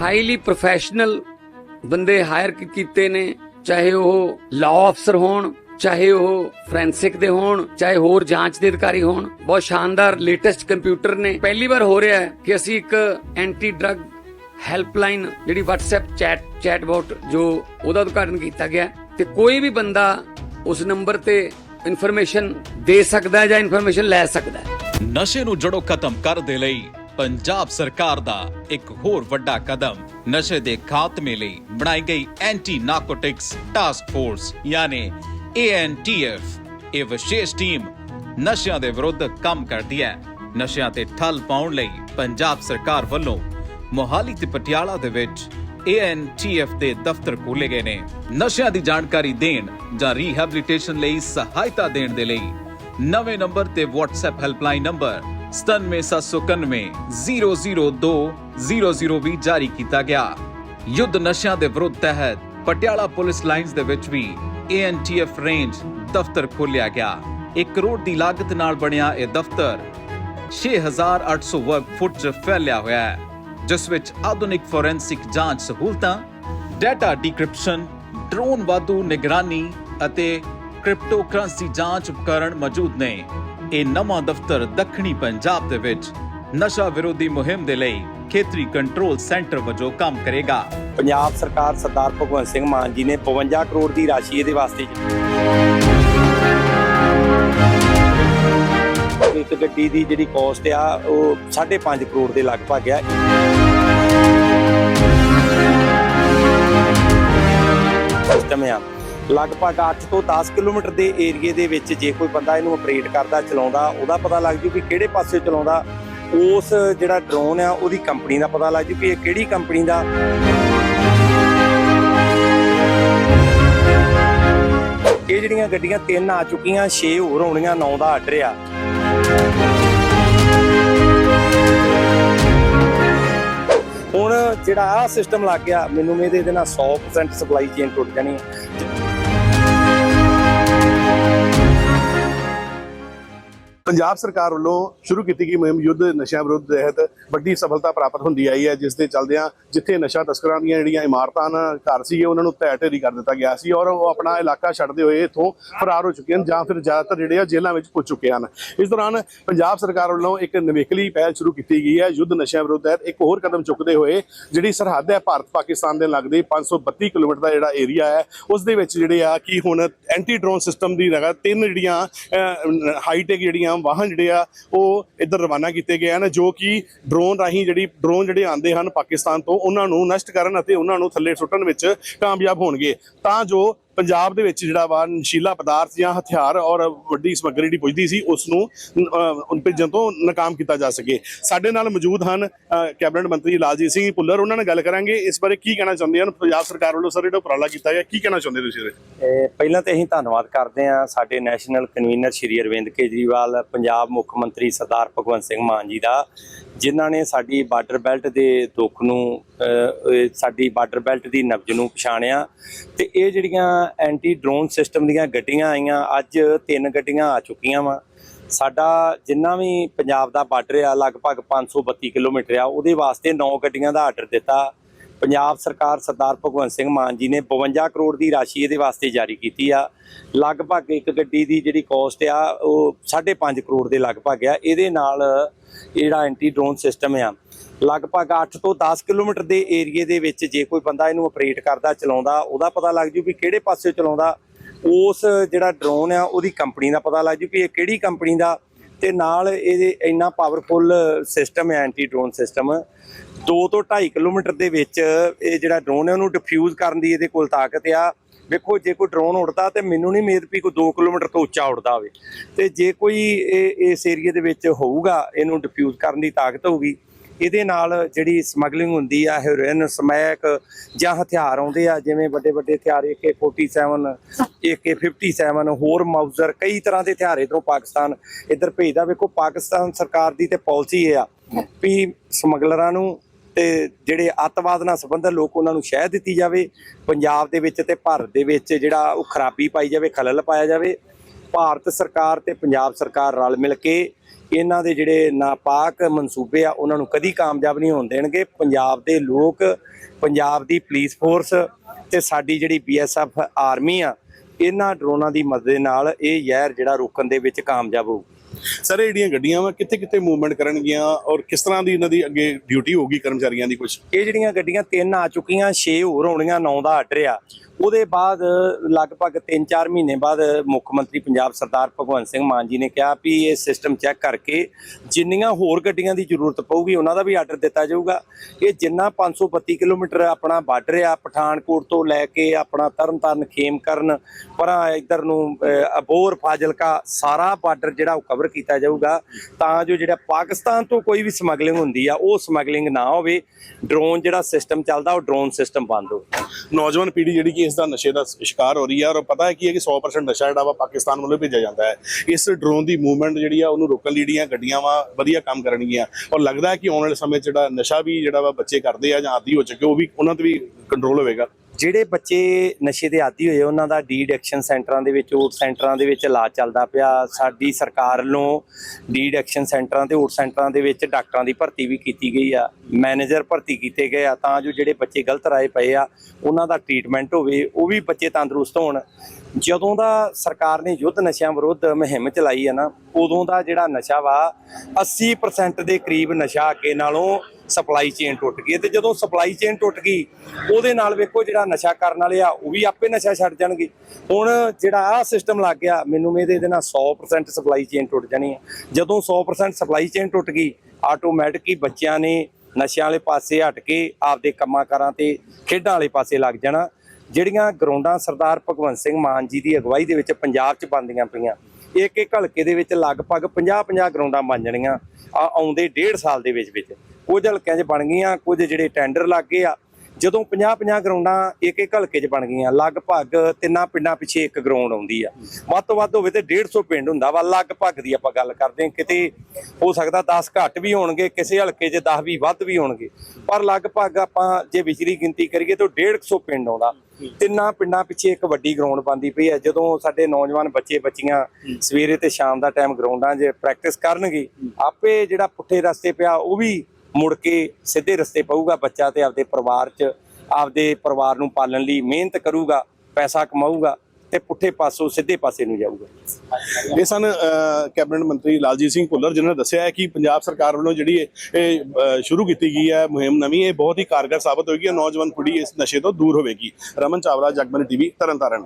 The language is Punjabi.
ਹਾਈਲੀ ਪ੍ਰੋਫੈਸ਼ਨਲ ਬੰਦੇ ਹਾਇਰ ਕੀਤੇ ਨੇ, ਚਾਹੇ ਉਹ ਲਾਅ ਅਫਸਰ ਹੋਣ, ਚਾਹੇ ਉਹ ਫੋਰੈਂਸਿਕ ਦੇ ਹੋਣ, ਚਾਹੇ ਹੋਰ ਜਾਂਚ ਦੇ ਅਧਿਕਾਰੀ ਹੋਣ, ਬਹੁਤ ਸ਼ਾਨਦਾਰ ਲੇਟੈਸਟ ਕੰਪਿਊਟਰ ਨੇ। ਪਹਿਲੀ ਵਾਰ ਹੋ ਰਿਹਾ ਹੈ ਕਿ ਅਸੀਂ ਇੱਕ ਐਂਟੀ ਡਰੱਗ ਹੈਲਪਲਾਈਨ ਜਿਹੜੀ WhatsApp ਚੈਟ ਚੈਟਬੋਟ ਜੋ ਉਹਦਾ ਉਦਘਾਟਨ ਕੀਤਾ ਗਿਆ ਤੇ ਕੋਈ ਵੀ ਬੰਦਾ ਉਸ ਨੰਬਰ ਤੇ ਇਨਫੋਰਮੇਸ਼ਨ ਦੇ ਸਕਦਾ ਹੈ ਜਾਂ ਇਨਫੋਰਮੇਸ਼ਨ ਲੈ ਸਕਦਾ ਹੈ। ਨਸ਼ੇ ਨੂੰ ਜੜੋਂ ਖਤਮ ਕਰਨ ਦੇ ਲਈ ਪੰਜਾਬ ਸਰਕਾਰ ਦਾ ਇੱਕ ਹੋਰ ਵੱਡਾ ਕਦਮ ਨਸ਼ੇ ਦੇ ਖਾਤਮੇ ਲਈ ਬਣਾਈ ਗਈ ਐਂਟੀ ਨਾਰਕੋਟਿਕਸ ਟਾਸਕ ਫੋਰਸ ਯਾਨੀ ANTF ਇਹ ਵਿਸ਼ੇਸ਼ ਟੀਮ ਨਸ਼ਿਆਂ ਦੇ ਵਿਰੁੱਧ ਕੰਮ ਕਰਦੀ ਹੈ। ਨਸ਼ਿਆਂ ਤੇ ਠੱਲ ਪਾਉਣ ਲਈ ਪੰਜਾਬ ਸਰਕਾਰ ਵੱਲੋਂ ਮੋਹਾਲੀ ਤੇ ਪਟਿਆਲਾ ਦੇ ਵਿੱਚ ANTF ਦੇ ਦਫ਼ਤਰ ਖੋਲੇ ਗਏ ਨੇ। ਨਸ਼ਿਆਂ ਦੀ ਜਾਣਕਾਰੀ ਦੇਣ ਜਾਂ ਰੀਹੈਬਿਲਿਟੇਸ਼ਨ ਲਈ ਸਹਾਇਤਾ ਦੇਣ ਦੇ ਲਈ ਨਵੇਂ ਨੰਬਰ ਤੇ WhatsApp ਹੈਲਪਲਾਈਨ ਨੰਬਰ 9779002000 ਵੀ ਜਾਰੀ ਕੀਤਾ ਗਿਆ। ਯੁੱਧ ਨਸ਼ਿਆਂ ਦੇ ਵਿਰੁੱਧ ਤਹਿਤ ਪਟਿਆਲਾ ਪੁਲਿਸ ਲਾਈਨਸ ਦੇ ਵਿੱਚ ਵੀ ANTF ਰੇਂਜ ਦਫ਼ਤਰ ਖੋਲਿਆ ਗਿਆ। 1 ਕਰੋੜ ਦੀ ਲਾਗਤ ਨਾਲ ਬਣਿਆ ਇਹ ਦਫ਼ਤਰ। 6800 ਵਰਗ ਫੁੱਟ 'ਚ ਫੈਲਿਆ ਹੋਇਆ ਹੈ, ਜਿਸ ਵਿੱਚ ਆਧੁਨਿਕ ਫੋਰੈਂਸਿਕ ਜਾਂਚ ਸਹੂਲਤਾਂ, ਡਾਟਾ ਡਿਕ੍ਰਿਪਸ਼ਨ, ਡਰੋਨ ਵਾਧੂ ਨਿਗਰਾਨੀ ਅਤੇ ਕ੍ਰਿਪਟੋਕਰੰਸੀ ਜਾਂਚ ਉਪਕਰਣ ਮੌਜੂਦ ਨੇ। ਇਹ ਨਵਾਂ ਦਫ਼ਤਰ ਦੱਖਣੀ ਪੰਜਾਬ ਦੇ ਵਿੱਚ ਨਸ਼ਾ ਵਿਰੋਧੀ ਮੁਹਿੰਮ ਦੇ ਲਈ ਖੇਤਰੀ ਕੰਟਰੋਲ ਸੈਂਟਰ ਵਜੋਂ ਕੰਮ ਕਰੇਗਾ। ਪੰਜਾਬ ਸਰਕਾਰ ਸਰਦਾਰ ਭਗਵੰਤ ਸਿੰਘ ਮਾਨ ਜੀ ਨੇ 52 ਕਰੋੜ ਦੀ ਰਾਸ਼ੀ ਇਹਦੇ ਵਾਸਤੇ ਇੱਕ ਗੱਡੀ ਦੀ ਜਿਹੜੀ ਕਾਸਟ ਆ, ਉਹ 5.5 ਕਰੋੜ ਦੇ ਲਗਭਗ ਆ। ਸਿਸਟਮ ਆ। ਲਗਭਗ 8 ਤੋਂ 10 ਕਿਲੋਮੀਟਰ ਦੇ ਏਰੀਏ ਦੇ ਵਿੱਚ ਜੇ ਕੋਈ ਬੰਦਾ ਇਹਨੂੰ ਆਪਰੇਟ ਕਰਦਾ, ਚਲਾਉਂਦਾ, ਉਹਦਾ ਪਤਾ ਲੱਗ ਜੂ ਕਿ ਕਿਹੜੇ ਪਾਸੇ ਚਲਾਉਂਦਾ। ਉਸ ਜਿਹੜਾ ਡਰੋਨ ਆ, ਉਹਦੀ ਕੰਪਨੀ ਦਾ ਪਤਾ ਲੱਗ ਜੂ ਕਿ ਇਹ ਕਿਹੜੀ ਕੰਪਨੀ ਦਾ। ਇਹ ਜਿਹੜੀਆਂ ਗੱਡੀਆਂ ਤਿੰਨ ਆ ਚੁੱਕੀਆਂ 6 ਹੋਰ ਆਉਣੀਆਂ 9 ਦਾ ਆਰਡਰ ਆ ਹੁਣ ਜਿਹੜਾ ਆ ਸਿਸਟਮ ਲੱਗ ਗਿਆ, ਮੈਨੂੰ ਇਹਦੇ ਇਹਦੇ ਨਾਲ 100% ਸਪਲਾਈ ਚੇਨ ਟੁੱਟ ਜਾਣੀ ਹੈ ਪੰਜਾਬ ਸਰਕਾਰ ਵੱਲੋਂ ਸ਼ੁਰੂ ਕੀਤੀ ਗਈ ਮੁਹਿੰਮ ਯੁੱਧ ਨਸ਼ਿਆਂ ਵਿਰੁੱਧ ਤਹਿਤ ਵੱਡੀ ਸਫਲਤਾ ਪ੍ਰਾਪਤ ਹੁੰਦੀ ਆਈ ਹੈ, ਜਿਸ ਦੇ ਚੱਲਦਿਆਂ ਜਿੱਥੇ ਨਸ਼ਾ ਤਸਕਰਾਂ ਦੀਆਂ ਜਿਹੜੀਆਂ ਇਮਾਰਤਾਂ ਹਨ, ਘਰ ਸੀਗੇ, ਉਹਨਾਂ ਨੂੰ ਢਹਿ ਢੇਰੀ ਕਰ ਦਿੱਤਾ ਗਿਆ ਸੀ ਔਰ ਉਹ ਆਪਣਾ ਇਲਾਕਾ ਛੱਡਦੇ ਹੋਏ ਇੱਥੋਂ ਫਰਾਰ ਹੋ ਚੁੱਕੇ ਹਨ ਜਾਂ ਫਿਰ ਜ਼ਿਆਦਾਤਰ ਜਿਹੜੇ ਆ ਜੇਲ੍ਹਾਂ ਵਿੱਚ ਪੁੱਜ ਚੁੱਕੇ ਹਨ। ਇਸ ਦੌਰਾਨ ਪੰਜਾਬ ਸਰਕਾਰ ਵੱਲੋਂ ਇੱਕ ਨਿਵੇਕਲੀ ਪਹਿਲ ਸ਼ੁਰੂ ਕੀਤੀ ਗਈ ਹੈ ਯੁੱਧ ਨਸ਼ਿਆਂ ਵਿਰੁੱਧ ਤਹਿਤ ਇੱਕ ਹੋਰ ਕਦਮ ਚੁੱਕਦੇ ਹੋਏ, ਜਿਹੜੀ ਸਰਹੱਦ ਹੈ ਭਾਰਤ ਪਾਕਿਸਤਾਨ ਦੇ ਲੱਗਦੇ 532 ਕਿਲੋਮੀਟਰ ਦਾ ਜਿਹੜਾ ਏਰੀਆ ਹੈ, ਉਸ ਦੇ ਵਿੱਚ ਜਿਹੜੇ ਆ ਕਿ ਹੁਣ ਐਂਟੀ ਡਰੋਨ ਸਿਸਟਮ ਦੀ ਜਗ੍ਹਾ ਤਿੰਨ ਜਿਹੜੀਆਂ ਹਾਈਟੈਕ ਜਿਹੜੀਆਂ ਵਾਹਨ ਜਿਹੜੇ ਆ, ਉਹ ਇੱਧਰ ਰਵਾਨਾ ਕੀਤੇ ਗਏ ਹਨ, ਜੋ ਕਿ ਡਰੋਨ ਰਾਹੀਂ ਜਿਹੜੀ ਡਰੋਨ ਜਿਹੜੇ ਆਉਂਦੇ ਹਨ ਪਾਕਿਸਤਾਨ ਤੋਂ, ਉਹਨਾਂ ਨੂੰ ਨਸ਼ਟ ਕਰਨ ਅਤੇ ਉਹਨਾਂ ਨੂੰ ਥੱਲੇ ਸੁੱਟਣ ਵਿੱਚ ਕਾਮਯਾਬ ਹੋਣਗੇ। ਤਾਂ ਜੋ ਪੰਜਾਬ ਦੇ ਵਿੱਚ ਜਿਹੜਾ ਵਾ ਨਸ਼ੀਲਾ ਪਦਾਰਥ ਜਾਂ ਹਥਿਆਰ ਔਰ ਵੱਡੀ ਸਮੱਗਰੀ ਜਿਹੜੀ ਪੁੱਜਦੀ ਸੀ ਉਸ ਨੂੰ ਭੇਜਣ ਤੋਂ ਨਾਕਾਮ ਕੀਤਾ ਜਾ ਸਕੇ। ਸਾਡੇ ਨਾਲ ਮੌਜੂਦ ਹਨ ਕੈਬਨਿਟ ਮੰਤਰੀ ਲਾਲਜੀਤ ਸਿੰਘ ਭੁੱਲਰ। ਉਹਨਾਂ ਨਾਲ ਗੱਲ ਕਰਾਂਗੇ। ਇਸ ਬਾਰੇ ਕੀ ਕਹਿਣਾ ਚਾਹੁੰਦੇ ਹਨ? ਪੰਜਾਬ ਸਰਕਾਰ ਵੱਲੋਂ ਸਰ, ਜਿਹੜਾ ਉਪਰਾਲਾ ਕੀਤਾ ਗਿਆ, ਕੀ ਕਹਿਣਾ ਚਾਹੁੰਦੇ ਤੁਸੀਂ ਇਹਦੇ ਪਹਿਲਾਂ ਤੇ ਅਸੀਂ ਧੰਨਵਾਦ ਕਰਦੇ ਹਾਂ ਸਾਡੇ ਨੈਸ਼ਨਲ ਕਨਵੀਨਰ ਸ਼੍ਰੀ ਅਰਵਿੰਦ ਕੇਜਰੀਵਾਲ, ਪੰਜਾਬ ਮੁੱਖ ਮੰਤਰੀ ਸਰਦਾਰ ਭਗਵੰਤ ਸਿੰਘ ਮਾਨ ਜੀ ਦਾ ਜਿਨ੍ਹਾਂ ਨੇ ਸਾਡੀ ਬਾਰਡਰ ਬੈਲਟ ਦੇ ਦੁੱਖ ਨੂੰ ਸਾਡੀ ਬਾਰਡਰ ਬੈਲਟ ਦੀ ਨਬਜ ਨੂੰ ਪਛਾਣਿਆ ਤੇ ਇਹ ਜਿਹੜੀਆਂ ਐਂਟੀ ਡਰੋਨ ਸਿਸਟਮ ਦੀਆਂ ਗੱਡੀਆਂ ਆਈਆਂ, ਅੱਜ ਤਿੰਨ ਗੱਡੀਆਂ ਆ ਚੁੱਕੀਆਂ ਵਾ। ਸਾਡਾ ਜਿੰਨਾ ਵੀ ਪੰਜਾਬ ਦਾ ਬਾਰਡਰ ਆ, ਲਗਭਗ 532 ਕਿਲੋਮੀਟਰ ਆ, ਉਹਦੇ ਵਾਸਤੇ 9 ਗੱਡੀਆਂ ਦਾ ਆਰਡਰ ਦਿੱਤਾ। ਪੰਜਾਬ ਸਰਕਾਰ ਸਰਦਾਰ ਭਗਵੰਤ ਸਿੰਘ ਮਾਨ ਜੀ ਨੇ 52 ਕਰੋੜ ਦੀ ਰਾਸ਼ੀ ਇਹਦੇ ਵਾਸਤੇ ਜਾਰੀ ਕੀਤੀ ਆ। ਲਗਭਗ ਇੱਕ ਗੱਡੀ ਦੀ ਜਿਹੜੀ ਕੋਸਟ ਆ, ਉਹ 5.5 ਕਰੋੜ ਦੇ ਲਗਭਗ ਆ। ਇਹਦੇ ਨਾਲ ਜਿਹੜਾ ਐਂਟੀ ਡਰੋਨ ਸਿਸਟਮ ਆ, ਲਗਭਗ 8 ਤੋਂ 10 ਕਿਲੋਮੀਟਰ ਦੇ ਏਰੀਏ ਦੇ ਵਿੱਚ ਜੇ ਕੋਈ ਬੰਦਾ ਇਹਨੂੰ ਆਪਰੇਟ ਕਰਦਾ, ਚਲਾਉਂਦਾ, ਉਹਦਾ ਪਤਾ ਲੱਗ ਜੂ ਵੀ ਕਿਹੜੇ ਪਾਸੇ ਚਲਾਉਂਦਾ। ਉਸ ਜਿਹੜਾ ਡਰੋਨ ਆ, ਉਹਦੀ ਕੰਪਨੀ ਦਾ ਪਤਾ ਲੱਗ ਜੂ ਕਿ ਇਹ ਕਿਹੜੀ ਕੰਪਨੀ ਦਾ ਤੇ ਨਾਲ ਇਹਦੇ ਇੰਨਾ ਪਾਵਰਫੁੱਲ ਸਿਸਟਮ ਹੈ ਐਂਟੀ ਡਰੋਨ ਸਿਸਟਮ 2 ਤੋਂ 2.5 ਕਿਲੋਮੀਟਰ ਦੇ ਵਿੱਚ ਇਹ ਜਿਹੜਾ ਡਰੋਨ ਹੈ, ਉਹਨੂੰ ਡਿਫਿਊਜ਼ ਕਰਨ ਦੀ ਇਹਦੇ ਕੋਲ ਤਾਕਤ ਆ। ਵੇਖੋ, ਜੇ ਕੋਈ ਡਰੋਨ ਉੜਦਾ ਤੇ ਮੈਨੂੰ ਨਹੀਂ ਮੇਦ ਵੀ ਕੋਈ 2 ਕਿਲੋਮੀਟਰ ਤੋਂ ਉੱਚਾ ਉੜਦਾ ਹੋਵੇ। ਤੇ ਜੇ ਕੋਈ ਇਹ, ਇਸ ਏਰੀਆ ਦੇ ਵਿੱਚ ਹੋਊਗਾ, ਇਹਨੂੰ ਡਿਫਿਊਜ਼ ਕਰਨ ਦੀ ਤਾਕਤ ਹੋਊਗੀ। ਇਹਦੇ ਨਾਲ ਜਿਹੜੀ ਸਮਗਲਿੰਗ ਹੁੰਦੀ ਆ ਹੈਰੋਇਨ ਸਮੈਕ ਜਾਂ ਹਥਿਆਰ ਆਉਂਦੇ ਆ, ਜਿਵੇਂ ਵੱਡੇ ਵੱਡੇ ਹਥਿਆਰ AK47 AK57 ਹੋਰ ਮਾਊਜ਼ਰ ਕਈ ਤਰ੍ਹਾਂ ਦੇ ਹਥਿਆਰ ਇਧਰੋਂ ਪਾਕਿਸਤਾਨ ਇੱਧਰ ਭੇਜਦਾ। ਵੇਖੋ, ਪਾਕਿਸਤਾਨ ਸਰਕਾਰ ਦੀ ਤੇ ਪਾਲਿਸੀ ਇਹ ਆ ਵੀ ਸਮਗਲਰਾਂ ਨੂੰ ਤੇ ਜਿਹੜੇ ਅੱਤਵਾਦ ਨਾਲ ਸੰਬੰਧਿਤ ਲੋਕ, ਉਹਨਾਂ ਨੂੰ ਸ਼ਹਿ ਦਿੱਤੀ ਜਾਵੇ, ਪੰਜਾਬ ਦੇ ਵਿੱਚ ਤੇ ਭਾਰਤ ਦੇ ਵਿੱਚ ਜਿਹੜਾ ਉਹ ਖਰਾਬੀ ਪਾਈ ਜਾਵੇ, ਖਲਲ ਪਾਇਆ ਜਾਵੇ। ਭਾਰਤ ਸਰਕਾਰ ਤੇ ਪੰਜਾਬ ਸਰਕਾਰ ਰਲ ਮਿਲ ਕੇ ਇਹਨਾਂ ਦੇ ਜਿਹੜੇ ਨਾਪਾਕ ਮਨਸੂਬੇ ਆ, ਉਹਨਾਂ ਨੂੰ ਕਦੀ ਕਾਮਯਾਬ ਨਹੀਂ ਹੋਣ ਦੇਣਗੇ। ਪੰਜਾਬ ਦੇ ਲੋਕ, ਪੰਜਾਬ ਦੀ ਪੁਲਿਸ ਫੋਰਸ ਤੇ ਸਾਡੀ ਜਿਹੜੀ ਬੀਐਸਐਫ ਆਰਮੀ ਆ, ਇਹਨਾਂ ਡਰੋਨਾਂ ਦੀ ਮਦਦ ਨਾਲ ਇਹ ਜ਼ਹਿਰ ਜਿਹੜਾ ਰੋਕਣ ਦੇ ਵਿੱਚ ਕਾਮਯਾਬ ਹੋਊ। ਸਰ ਇਹ ਜਿਹੜੀਆਂ ਗੱਡੀਆਂ ਵਾ, ਕਿੱਥੇ ਕਿੱਥੇ ਮੂਵਮੈਂਟ ਕਰਨਗੀਆਂ ਔਰ ਕਿਸ ਤਰ੍ਹਾਂ ਦੀ ਇਹਨਾਂ ਦੀ ਅੱਗੇ ਡਿਊਟੀ ਹੋਊਗੀ ਕਰਮਚਾਰੀਆਂ ਦੀ ਕੁਝ ਇਹ ਜਿਹੜੀਆਂ ਗੱਡੀਆਂ ਤਿੰਨ ਆ ਚੁੱਕੀਆਂ 6 ਹੋਰ ਆਉਣੀਆਂ 9 ਦਾ ਆਰਡਰ ਆ ਉਹਦੇ ਬਾਅਦ ਲਗਭਗ 3-4 ਮਹੀਨੇ ਬਾਅਦ ਮੁੱਖ ਮੰਤਰੀ ਪੰਜਾਬ ਸਰਦਾਰ ਭਗਵੰਤ ਸਿੰਘ ਮਾਨ ਜੀ ਨੇ ਕਿਹਾ ਵੀ ਇਹ ਸਿਸਟਮ ਚੈੱਕ ਕਰਕੇ ਜਿੰਨੀਆਂ ਹੋਰ ਗੱਡੀਆਂ ਦੀ ਜ਼ਰੂਰਤ ਪਊਗੀ, ਉਹਨਾਂ ਦਾ ਵੀ ਆਰਡਰ ਦਿੱਤਾ ਜਾਊਗਾ। ਇਹ ਜਿੰਨਾ 532 ਕਿਲੋਮੀਟਰ ਆਪਣਾ ਬਾਰਡਰ ਆ ਪਠਾਨਕੋਟ ਤੋਂ ਲੈ ਕੇ ਆਪਣਾ ਤਰਨਤਾਰਨ, ਖੇਮਕਰਨ, ਪਰਾਂ ਇੱਧਰ ਨੂੰ ਅਬੋਰ ਫਾਜ਼ਿਲਕਾ, ਸਾਰਾ ਬਾਰਡਰ ਜਿਹੜਾ ਉਹ ਕਵਰ ਕੀਤਾ ਜਾਊਗਾ, ਤਾਂ ਜੋ ਜਿਹੜਾ ਪਾਕਿਸਤਾਨ ਤੋਂ ਕੋਈ ਵੀ ਸਮਗਲਿੰਗ ਹੁੰਦੀ ਆ, ਉਹ ਸਮਗਲਿੰਗ ਨਾ ਹੋਵੇ। ਡਰੋਨ ਜਿਹੜਾ ਸਿਸਟਮ ਚੱਲਦਾ, ਉਹ ਡਰੋਨ ਸਿਸਟਮ ਬੰਦ ਹੋਵੇ। ਨੌਜਵਾਨ ਪੀੜ੍ਹੀ ਜਿਹੜੀ ਕਿ ਇਸ ਦਾ ਨਸ਼ੇ ਦਾ ਸ਼ਿਕਾਰ ਹੋ ਰਹੀ ਹੈ ਔਰ ਪਤਾ ਹੈ ਕੀ ਹੈ ਕਿ 100% ਨਸ਼ਾ ਜਿਹੜਾ ਵਾ ਪਾਕਿਸਤਾਨ ਵੱਲੋਂ ਭੇਜਿਆ ਜਾਂਦਾ ਹੈ। ਇਸ ਡਰੋਨ ਦੀ ਮੂਵਮੈਂਟ ਜਿਹੜੀ ਆ, ਉਹਨੂੰ ਰੋਕਣ ਲਈ ਜਿਹੜੀਆਂ ਗੱਡੀਆਂ ਵਾ, ਵਧੀਆ ਕੰਮ ਕਰਨਗੀਆਂ। ਔਰ ਲੱਗਦਾ ਹੈ ਕਿ ਆਉਣ ਵਾਲੇ ਸਮੇਂ 'ਚ ਜਿਹੜਾ ਨਸ਼ਾ ਵੀ ਜਿਹੜਾ ਵਾ ਬੱਚੇ ਕਰਦੇ ਆ ਜਾਂ ਆਦੀ ਹੋ ਚੁੱਕੇ, ਉਹ ਵੀ ਉਹਨਾਂ ਤੇ ਵੀ ਕੰਟਰੋਲ ਹੋਵੇਗਾ। ਜਿਹੜੇ ਬੱਚੇ ਨਸ਼ੇ ਦੇ ਆਦੀ ਹੋਏ ਉਹਨਾਂ ਦਾ ਡੀ ਐਡਿਕਸ਼ਨ ਸੈਂਟਰਾਂ ਦੇ ਵਿੱਚ ਓਟ ਸੈਂਟਰਾਂ ਦੇ ਵਿੱਚ ਇਲਾਜ ਚੱਲਦਾ ਪਿਆ। ਸਾਡੀ ਸਰਕਾਰ ਵੱਲੋਂ ਡੀ ਐਡਿਕਸ਼ਨ ਸੈਂਟਰਾਂ ਤੇ ਓਟ ਸੈਂਟਰਾਂ ਦੇ ਵਿੱਚ ਡਾਕਟਰਾਂ ਦੀ ਭਰਤੀ ਵੀ ਕੀਤੀ ਗਈ ਆ। ਮੈਨੇਜਰ ਭਰਤੀ ਕੀਤੇ ਗਏ ਆ, ਤਾਂ ਜੋ ਜਿਹੜੇ ਬੱਚੇ ਗਲਤ ਰਾਏ ਪਏ ਆ, ਉਹਨਾਂ ਦਾ ਟ੍ਰੀਟਮੈਂਟ ਹੋਵੇ, ਉਹ ਵੀ ਬੱਚੇ ਤੰਦਰੁਸਤ ਹੋਣ। ਜਦੋਂ ਦਾ ਸਰਕਾਰ ਨੇ ਯੁੱਧ ਨਸ਼ਿਆਂ ਵਿਰੁੱਧ ਮੁਹਿੰਮ ਚਲਾਈ ਹੈ ਨਾ, ਉਦੋਂ ਦਾ ਜਿਹੜਾ ਨਸ਼ਾ ਵਾ 80% ਦੇ ਕਰੀਬ ਨਸ਼ਾ ਅੱਗੇ ਨਾਲੋਂ ਸਪਲਾਈ ਚੇਨ ਟੁੱਟ ਗਈ ਹੈ ਤੇ ਜਦੋਂ ਸਪਲਾਈ ਚੇਨ ਟੁੱਟ ਗਈ, ਉਹਦੇ ਨਾਲ ਵੇਖੋ ਜਿਹੜਾ ਨਸ਼ਾ ਕਰਨ ਵਾਲੇ ਆ, ਉਹ ਵੀ ਆਪੇ ਨਸ਼ਾ ਛੱਡ ਜਾਣਗੇ। ਹੁਣ ਜਿਹੜਾ ਆ ਸਿਸਟਮ ਲੱਗ ਗਿਆ, ਮੈਨੂੰ ਇਹਦੇ ਇਹਦੇ ਨਾਲ 100% ਸਪਲਾਈ ਚੇਨ ਟੁੱਟ ਜਾਣੀ ਹੈ। ਜਦੋਂ 100% ਸਪਲਾਈ ਚੇਨ ਟੁੱਟ ਗਈ ਆਟੋਮੈਟਿਕ ਹੀ ਬੱਚਿਆਂ ਨੇ ਨਸ਼ਿਆਂ ਵਾਲੇ ਪਾਸੇ ਹਟ ਕੇ ਆਪਦੇ ਕੰਮਾਂ ਕਾਰਾਂ ਤੇ ਖੇਡਾਂ ਵਾਲੇ ਪਾਸੇ ਲੱਗ ਜਾਣਾ। ਜਿਹੜੀਆਂ ਗਰਾਊਂਡਾਂ ਸਰਦਾਰ ਭਗਵੰਤ ਸਿੰਘ ਮਾਨ ਜੀ ਦੀ ਅਗਵਾਈ ਦੇ ਵਿੱਚ ਪੰਜਾਬ 'ਚ ਬਣਦੀਆਂ ਪਈਆਂ, ਇੱਕ ਇੱਕ ਹਲਕੇ ਦੇ ਵਿੱਚ ਲਗਭਗ 50-50 ਗਰਾਊਂਡਾਂ ਬਣ ਜਾਣੀਆਂ, ਆ ਆਉਂਦੇ ਡੇਢ ਸਾਲ ਦੇ ਵਿੱਚ ਵਿੱਚ ਕੁਝ ਹਲਕਿਆਂ 'ਚ ਬਣ ਗਈਆਂ, ਕੁਝ ਜਿਹੜੇ ਟੈਂਡਰ ਲੱਗ ਗਏ ਆ। ਜਦੋਂ 50-50 ਗਰਾਊਂਡਾਂ ਇੱਕ ਇੱਕ ਹਲਕੇ 'ਚ ਬਣ ਗਈਆਂ, ਲਗਭਗ ਤਿੰਨਾਂ ਪਿੰਡਾਂ ਪਿੱਛੇ ਇੱਕ ਗਰਾਊਂਡ ਆਉਂਦੀ ਆ। ਵੱਧ ਤੋਂ ਵੱਧ ਹੋਵੇ ਤੇ 150 ਪਿੰਡ ਹੁੰਦਾ ਵਾ, ਲਗਭਗ ਦੀ ਆਪਾਂ ਗੱਲ ਕਰਦੇ ਹਾਂ। ਕਿਤੇ ਹੋ ਸਕਦਾ 10 ਘੱਟ ਵੀ ਹੋਣਗੇ, ਕਿਸੇ ਹਲਕੇ 'ਚ 10 ਵੀ ਵੱਧ ਵੀ ਹੋਣਗੇ। ਪਰ ਲਗਭਗ ਆਪਾਂ ਜੇ ਵਿਚਰੀ ਗਿਣਤੀ ਕਰੀਏ ਤਾਂ 150 ਪਿੰਡ ਆਉਂਦਾ। ਤਿੰਨਾਂ ਪਿੰਡਾਂ ਪਿੱਛੇ ਇੱਕ ਵੱਡੀ ਗਰਾਊਂਡ ਬੰਦੀ ਪਈ ਹੈ ਜਦੋਂ ਸਾਡੇ ਨੌਜਵਾਨ ਬੱਚੇ ਬੱਚੀਆਂ ਸਵੇਰੇ ਤੇ ਸ਼ਾਮ ਦਾ ਟਾਈਮ ਗਰਾਊਂਡਾਂ 'ਚ ਪ੍ਰੈਕਟਿਸ ਕਰਨਗੇ, ਆਪੇ ਜਿਹੜਾ ਪੁੱਠੇ ਰਸਤੇ ਪਿਆ ਉਹ ਵੀ ਮੁੜ ਕੇ ਸਿੱਧੇ ਰਸਤੇ ਪਊਗਾ ਬੱਚਾ ਤੇ ਆਪਦੇ ਪਰਿਵਾਰ 'ਚ, ਆਪਦੇ ਪਰਿਵਾਰ ਨੂੰ ਪਾਲਣ ਲਈ ਮਿਹਨਤ ਕਰੂਗਾ, ਪੈਸਾ ਕਮਾਊਗਾ ਤੇ ਪੁੱਠੇ ਪਾਸੋਂ ਸਿੱਧੇ ਪਾਸੇ ਨੂੰ ਜਾਊਗਾ। ਇਹ ਸਨ ਕੈਬਨਿਟ ਮੰਤਰੀ ਲਾਲਜੀਤ ਸਿੰਘ ਭੁੱਲਰ, ਜਿਨ੍ਹਾਂ ਨੇ ਦੱਸਿਆ ਹੈ ਕਿ ਪੰਜਾਬ ਸਰਕਾਰ ਵੱਲੋਂ ਜਿਹੜੀ ਇਹ ਸ਼ੁਰੂ ਕੀਤੀ ਗਈ ਹੈ ਮੁਹਿੰਮ ਨਵੀਂ, ਇਹ ਬਹੁਤ ਹੀ ਕਾਰਗਰ ਸਾਬਤ ਹੋਏਗੀ ਨੌਜਵਾਨ ਕੁੜੀ ਇਸ ਨਸ਼ੇ ਤੋਂ ਦੂਰ ਹੋਵੇਗੀ। ਰਮਨ ਚਾਵਲਾ, ਜਗਮਨੀ ਟੀਵੀ, ਤਰਨਤਾਰਨ।